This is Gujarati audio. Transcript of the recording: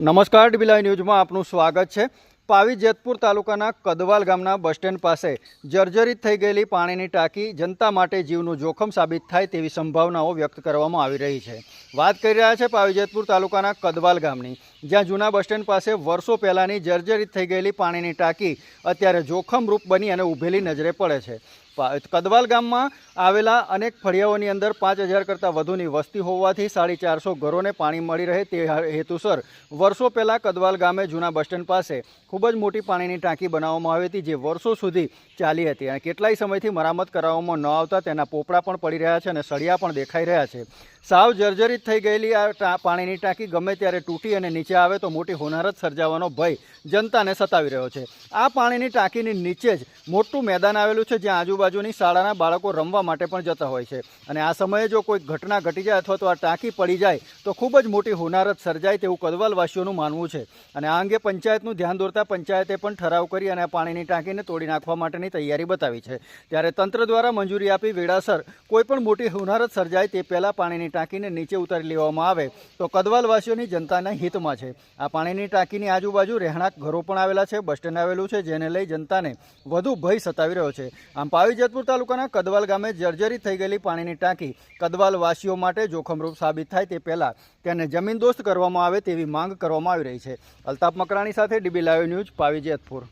નમસ્કાર, ડીબીલાઈ ન્યૂઝમાં આપનું સ્વાગત છે. પાવી જેતપુર તાલુકાના કદવાલ ગામના બસ સ્ટેન્ડ પાસે જર્જરિત થઈ ગયેલી પાણીની ટાંકી જનતા માટે જીવનું જોખમ સાબિત થાય તેવી સંભાવનાઓ વ્યક્ત કરવામાં આવી રહી છે. વાત કરી રહ્યા છે પાવી જેતપુર તાલુકાના કદવાલ ગામની, જ્યાં જૂના બસ સ્ટેન્ડ પાસે વર્ષો પહેલાંની જર્જરિત થઈ ગયેલી પાણીની ટાંકી અત્યારે જોખમરૂપ બની અને ઊભેલી નજરે પડે છે. કદવાલ ગામમાં આવેલા અનેક ફળિયાઓની અંદર પાંચ હજાર કરતાં વધુની વસ્તી હોવાથી સાડી ચારસો ઘરોને પાણી મળી રહે તે હેતુસર વર્ષો પહેલાં કદવાલ ગામે જૂના બસ સ્ટેન્ડ પાસે ખૂબ જ મોટી પાણીની ટાંકી બનાવવામાં આવી હતી જે વર્ષો સુધી ચાલી હતી અને કેટલાય સમયથી મરામત કરાવવામાં ન આવતા તેના પોપડા પણ પડી રહ્યા છે અને સળિયા પણ દેખાઈ રહ્યા છે. સાવ જર્જરિત થઈ ગયેલી આ પાણીની ટાંકી ગમે ત્યારે તૂટી અને નીચે આવે તો મોટી હોનારત સર્જાવાનો ભય જનતાને સતાવી રહ્યો છે. આ પાણીની ટાંકીની નીચે જ મોટું મેદાન આવેલું છે જ્યાં આજુબાજુની શાળાના બાળકો રમવા માટે પણ જતા હોય છે. અને આ સમયે જો કોઈ ઘટના ઘટી જાય અથવા તો આ ટાંકી પડી જાય, તો ખૂબ જ મોટી હોનારત સર્જાય તેવું કદવાલવાસીઓનું માનવું છે. અને આ અંગે પંચાયતનું ધ્યાન દોરતા પંચાયતે પણ ઠરાવ કરી અને પાણીની ટાંકીને તોડી નાખવા માટેની તૈયારી બતાવી છે. ત્યારે તંત્ર દ્વારા મંજૂરી આપી વેળાસર કોઈપણ મોટી હોનારત સર્જાય તે પહેલાં પાણીની ટાંકીને નીચે ઉતારી લેવામાં આવે, તો કદવાલવાસીઓની જનતાના હિતમાં છે. આ પાણીની ટાંકીની આજુબાજુ રહેણાંક ઘરો પણ આવેલા છે, બસ સ્ટેન્ડ આવેલું છે, જેને લઈ જનતાને વધુ ભય સતાવી રહ્યો છે. આમ પાવી જેતપુર તાલુકાના કદવાલ ગામે જર્જરી થઈ ગયેલી પાણીની ટાંકી કદવાલ વાસીઓ માટે જોખમરૂપ સાબિત થાય તે પહેલાં તેને જમીનદોસ્ત કરવામાં આવે તેવી માંગ કરવામાં આવી રહી છે. અલ્તાફ મકરાણી સાથે DB live news Pavi Jetpur.